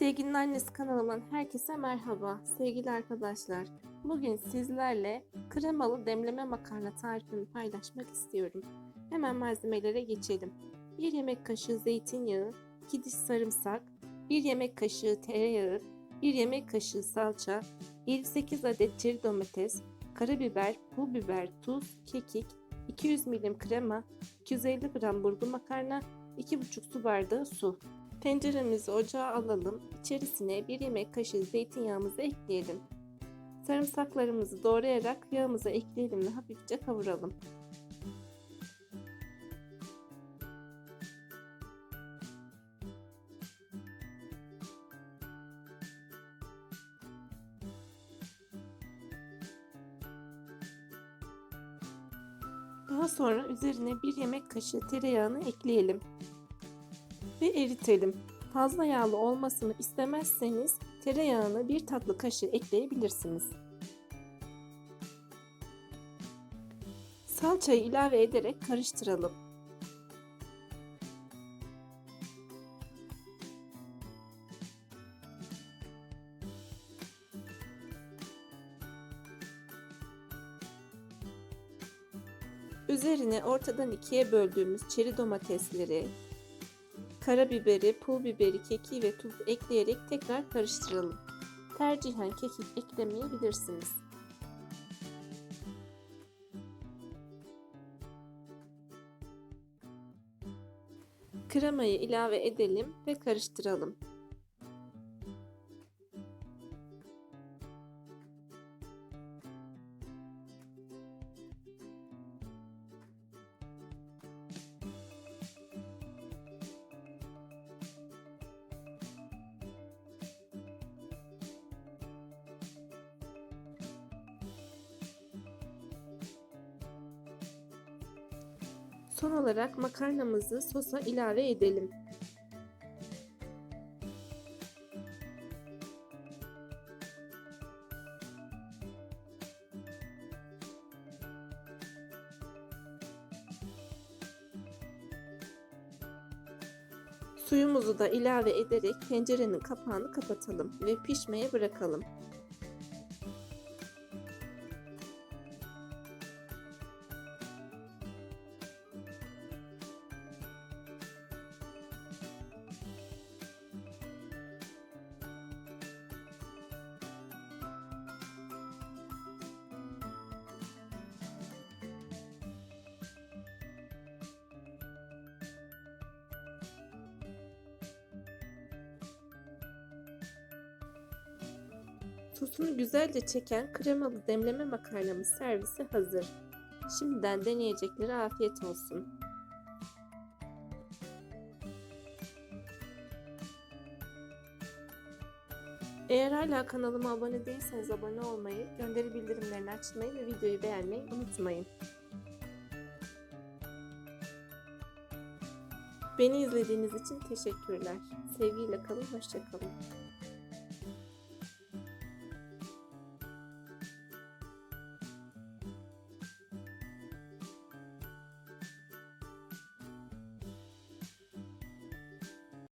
Sevginin Annesi kanalımdan herkese merhaba sevgili arkadaşlar. Bugün sizlerle kremalı demleme makarna tarifini paylaşmak istiyorum. Hemen malzemelere geçelim. 1 yemek kaşığı zeytinyağı, 2 diş sarımsak, 1 yemek kaşığı tereyağı, 1 yemek kaşığı salça, 7-8 adet çeri domates, karabiber, pul biber, tuz, kekik, 200 milim krema, 250 gram burgu makarna, 2,5 su bardağı su. Tenceremizi ocağa alalım. İçerisine 1 yemek kaşığı zeytinyağımızı ekleyelim. Sarımsaklarımızı doğrayarak yağımıza ekleyelim ve hafifçe kavuralım. Daha sonra üzerine 1 yemek kaşığı tereyağını ekleyelim ve eritelim. Fazla yağlı olmasını istemezseniz tereyağını bir tatlı kaşığı ekleyebilirsiniz. Salçayı ilave ederek karıştıralım. Üzerine ortadan ikiye böldüğümüz çeri domatesleri, Karabiberi, pul biberi, keki ve tuz ekleyerek tekrar karıştıralım. Tercihen kekik eklemeyebilirsiniz. Kremayı ilave edelim ve karıştıralım. Son olarak makarnamızı sosa ilave edelim. Suyumuzu da ilave ederek tencerenin kapağını kapatalım ve pişmeye bırakalım. Sosunu güzelce çeken kremalı demleme makarnamız servise hazır. Şimdiden deneyeceklere afiyet olsun. Eğer hala kanalıma abone değilseniz abone olmayı, gönderi bildirimlerini açmayı ve videoyu beğenmeyi unutmayın. Beni izlediğiniz için teşekkürler. Sevgiyle kalın, hoşçakalın.